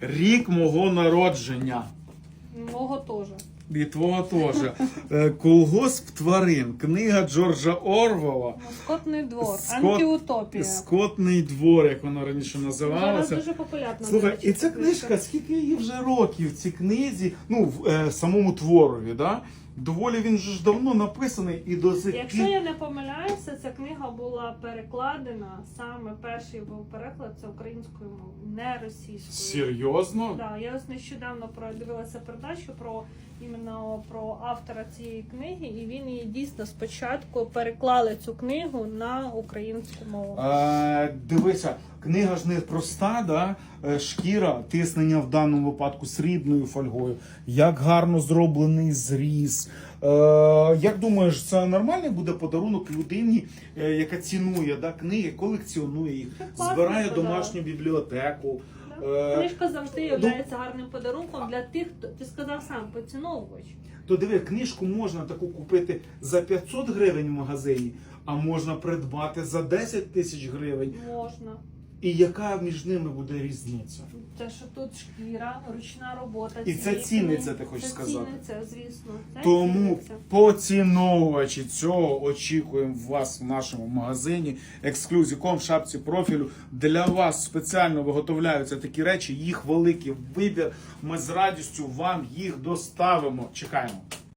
Рік мого народження. Мого теж. І твого теж. Е, Колгосп тварин. Книга Джорджа Орвела. Скотний двор, Скот- антиутопія. Скотний двор, як вона раніше Зараз називалася. дуже популярна. Слухай, і ця книжка, скільки її вже років, цій книзі, ну, в е, самому творові, да? Доволі він же ж давно написаний і до сих Якщо пір. я не помиляюся, ця книга була перекладена саме перший був переклад це українською мовою, не російською. Серйозно? Да, я ось нещодавно продивилася передачу про іменно про автора цієї книги, і він її дійсно спочатку переклали цю книгу на українську мову. Е, дивися, книга ж не проста, да? Е, шкіра, тиснення в даному випадку срібною фольгою. Як гарно зроблений зріз. Е, як думаєш, це нормальний буде подарунок людині, е, яка цінує да, книги, колекціонує їх, збирає домашню бібліотеку. Е, Книжка завжди є гарним подарунком для тих, хто ти сказав сам поціновувач. То диви, книжку можна таку купити за 500 гривень в магазині, а можна придбати за 10 тисяч гривень. Можна. І яка між ними буде різниця? Те, що тут шкіра, ручна робота. І це ціниться, ти хочеш це сказати? Ціниться, звісно. Це Тому ціниться. поціновувачі цього очікуємо вас в нашому магазині. Ексклюзіком в шапці профілю. Для вас спеціально виготовляються такі речі. Їх великий вибір. Ми з радістю вам їх доставимо. Чекаємо.